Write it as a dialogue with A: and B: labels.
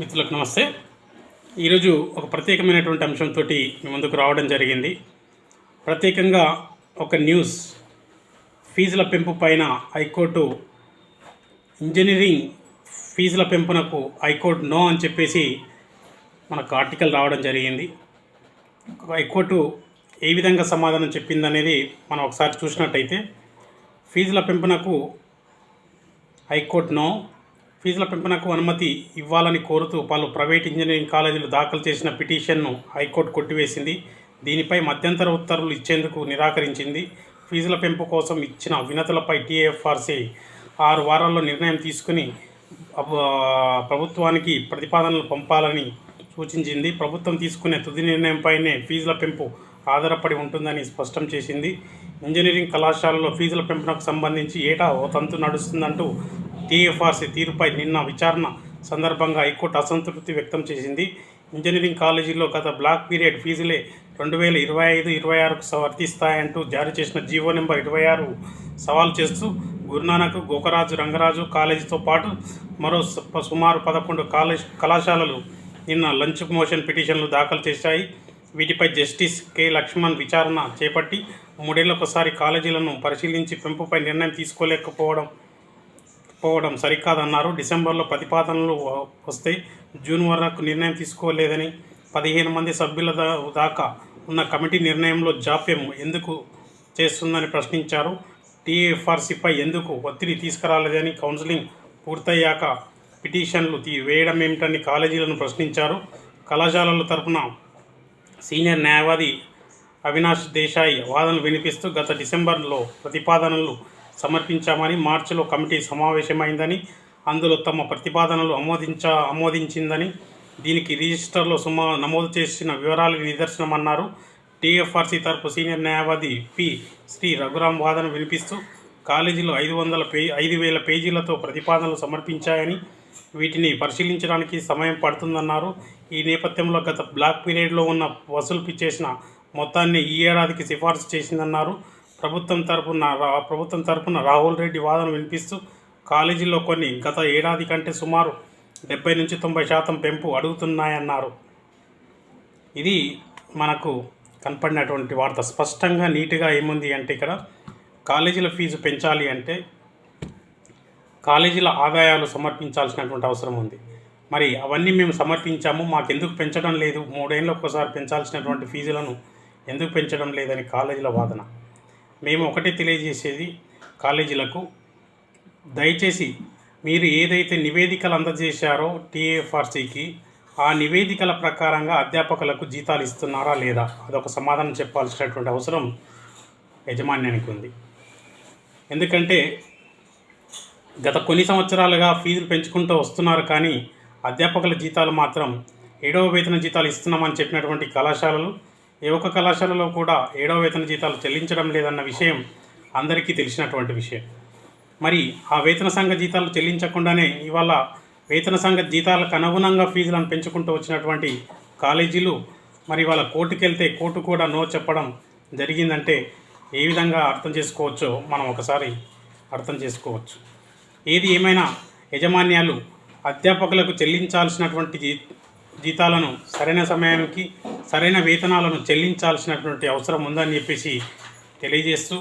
A: మిత్రులకు నమస్తే. ఈరోజు ఒక ప్రత్యేకమైనటువంటి అంశంతో మీ ముందుకు రావడం జరిగింది. ప్రత్యేకంగా ఒక న్యూస్. ఫీజుల పెంపు పైన హైకోర్టు ఇంజనీరింగ్ ఫీజుల పెంపునకు హైకోర్టు నో అని చెప్పేసి మనకు ఆర్టికల్ రావడం జరిగింది. హైకోర్టు ఏ విధంగా సమాధానం చెప్పిందనేది మనం ఒకసారి చూసినట్టయితే ఫీజుల పెంపునకు హైకోర్టు నో ఫీజుల పెంపునకు అనుమతి ఇవ్వాలని కోరుతూ పలు ప్రైవేట్ ఇంజనీరింగ్ కాలేజీలు దాఖలు చేసిన పిటిషన్ను హైకోర్టు కొట్టివేసింది. దీనిపై మధ్యంతర ఉత్తర్వులు ఇచ్చేందుకు నిరాకరించింది. ఫీజుల పెంపు కోసం ఇచ్చిన వినతులపై టీఎఫ్ఆర్సీ ఆరు వారాల్లో నిర్ణయం తీసుకుని ప్రభుత్వానికి ప్రతిపాదనలు పంపాలని సూచించింది. ప్రభుత్వం తీసుకునే తుది నిర్ణయంపైనే ఫీజుల పెంపు ఆధారపడి ఉంటుందని స్పష్టం చేసింది. ఇంజనీరింగ్ కళాశాలలో ఫీజుల పెంపునకు సంబంధించి ఏటా ఓ తంతు నడుస్తుందంటూ టీఎఫ్ఆర్సీ తీరుపై నిన్న విచారణ సందర్భంగా హైకోర్టు అసంతృప్తి వ్యక్తం చేసింది. ఇంజనీరింగ్ కాలేజీలో గత బ్లాక్ పీరియడ్ ఫీజులే రెండు వేల ఇరవై ఐదు ఇరవై ఆరుకు వర్తిస్తాయంటూ జారీ చేసిన జీవో నెంబర్ ఇరవై ఆరు సవాల్ చేస్తూ గురునానక్ గోకరాజు రంగరాజు కాలేజీతో పాటు మరో స- సుమారు పదకొండు కాలేజ్ కళాశాలలు నిన్న లంచ్ మోషన్ పిటిషన్లు దాఖలు చేశాయి. వీటిపై జస్టిస్ కె. లక్ష్మణ్ విచారణ చేపట్టి మూడేళ్ళకోసారి కాలేజీలను పరిశీలించి పెంపుపై నిర్ణయం తీసుకోలేకపోవడం పోవడం సరికాదన్నారు. డిసెంబర్లో ప్రతిపాదనలు వస్తే జూన్ వరకు నిర్ణయం తీసుకోలేదని పదిహేను మంది సభ్యుల దాకా ఉన్న కమిటీ నిర్ణయంలో జాప్యం ఎందుకు చేస్తుందని ప్రశ్నించారు. టీఎఫ్ఆర్సీపై ఎందుకు ఒత్తిడి తీసుకురాలేదని కౌన్సిలింగ్ పూర్తయ్యాక పిటిషన్లు తీ వేయడం ఏమిటని కాలేజీలను ప్రశ్నించారు. కళాశాలల తరపున సీనియర్ న్యాయవాది అవినాష్ దేశాయ్ వాదనలు వినిపిస్తూ గత డిసెంబర్లో ప్రతిపాదనలు సమర్పించామని మార్చిలో కమిటీ సమావేశమైందని అందులో తమ ప్రతిపాదనలు ఆమోదించ ఆమోదించిందని దీనికి రిజిస్టర్లో సుమా నమోదు చేసిన వివరాలు నిదర్శనమన్నారు. టీఎఫ్ఆర్సీ తరపు సీనియర్ న్యాయవాది పి. శ్రీ రఘురాం వాదన వినిపిస్తూ కాలేజీలో ఐదు వందల పే ఐదు వేల పేజీలతో ప్రతిపాదనలు సమర్పించాయని వీటిని పరిశీలించడానికి సమయం పడుతుందన్నారు. ఈ నేపథ్యంలో గత బ్లాక్ పీరియడ్లో ఉన్న వసూలు చేసిన మొత్తాన్ని ఈ ఏడాదికి సిఫార్సు చేసిందన్నారు. ప్రభుత్వం తరపున ప్రభుత్వం తరపున రాహుల్ రెడ్డి వాదన వినిపిస్తూ కాలేజీలో కొన్ని గత ఏడాది కంటే సుమారు డెబ్బై నుంచి తొంభై శాతం పెంపు అడుగుతున్నాయన్నారు. ఇది మనకు కనపడినటువంటి వార్త. స్పష్టంగా నీట్గా ఏముంది అంటే ఇక్కడ కాలేజీల ఫీజు పెంచాలి అంటే కాలేజీల ఆదాయాలు సమర్పించాల్సినటువంటి అవసరం ఉంది. మరి అవన్నీ మేము సమర్పించాము మాకు ఎందుకు పెంచడం లేదు? మూడేళ్ళకి ఒకసారి పెంచాల్సినటువంటి ఫీజులను ఎందుకు పెంచడం లేదని కాలేజీల వాదన. మేము ఒకటే తెలియజేసేది కాలేజీలకు. దయచేసి మీరు ఏదైతే నివేదికలు అందజేశారో టీఏఎఫ్ఆర్సీకి ఆ నివేదికల ప్రకారంగా అధ్యాపకులకు జీతాలు ఇస్తున్నారా లేదా? అదొక సమాధానం చెప్పాల్సినటువంటి అవసరం యజమాన్యానికి ఉంది. ఎందుకంటే గత కొన్ని సంవత్సరాలుగా ఫీజులు పెంచుకుంటూ వస్తున్నారు కానీ అధ్యాపకుల జీతాలు మాత్రం ఏడవ వేతన జీతాలు ఇస్తున్నామని చెప్పినటువంటి కళాశాలలు ఏ ఒక్క కళాశాలలో కూడా ఏడవ వేతన జీతాలు చెల్లించడం లేదన్న విషయం అందరికీ తెలిసినటువంటి విషయం. మరి ఆ వేతన సంఘ జీతాలు చెల్లించకుండానే ఇవాళ వేతన సంఘ జీతాలకు అనుగుణంగా ఫీజులను పెంచుకుంటూ వచ్చినటువంటి కాలేజీలు మరి వాళ్ళ కోర్టుకెళ్తే కోర్టు కూడా నో చెప్పడం జరిగిందంటే ఏ విధంగా అర్థం చేసుకోవచ్చో మనం ఒకసారి అర్థం చేసుకోవచ్చు. ఏది ఏమైనా యజమాన్యాలు అధ్యాపకులకు చెల్లించాల్సినటువంటి జీ జీతాలను సరైన సమయానికి సరైన వేతనాలను చెల్లించాల్సినటువంటి అవసరం ఉందని చెప్పేసి తెలియజేస్తూ